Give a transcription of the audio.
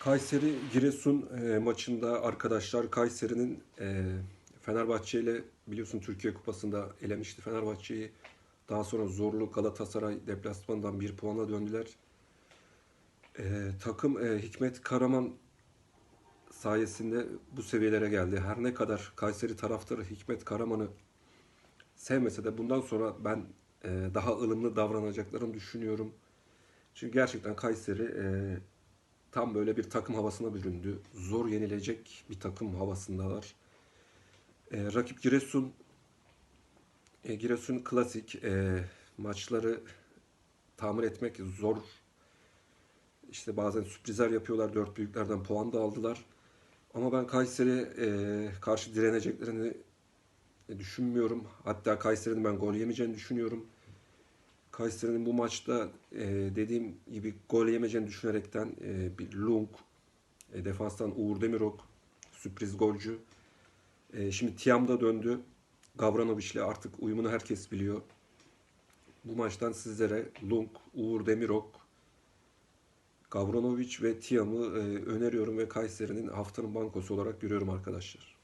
Kayseri Giresun e, maçında arkadaşlar Kayseri'nin e, Fenerbahçe ile biliyorsun Türkiye Kupası'nda elemişti Fenerbahçe'yi. Daha sonra zorlu Galatasaray deplasmanından bir puana döndüler. E, takım Hikmet Karaman sayesinde bu seviyelere geldi. Her ne kadar Kayseri taraftarı Hikmet Karaman'ı sevmese de bundan sonra ben daha ılımlı davranacaklarını düşünüyorum. Çünkü gerçekten Kayseri tam böyle bir takım havasına büründü. Zor yenilecek bir takım havasındalar. E, rakip Giresun e, Giresun klasik e, maçları tamir etmek zor. İşte bazen sürprizler yapıyorlar. Dört büyüklerden puan da aldılar. Ama ben Kayseri e, karşı direneceklerini düşünmüyorum. Hatta Kayseri'nin ben gol yemeyeceğini düşünüyorum. Kayseri'nin bu maçta e, dediğim gibi gol yemeyeceğini düşünerekten e, bir Lung, e, defanstan Uğur Demirok, sürpriz golcü. E, şimdi Tiam da döndü. Gavranovic'le artık uyumunu herkes biliyor. Bu maçtan sizlere Lung, Uğur Demirok, Gavranovic ve Tiam'ı e, öneriyorum ve Kayseri'nin haftanın bankosu olarak görüyorum arkadaşlar.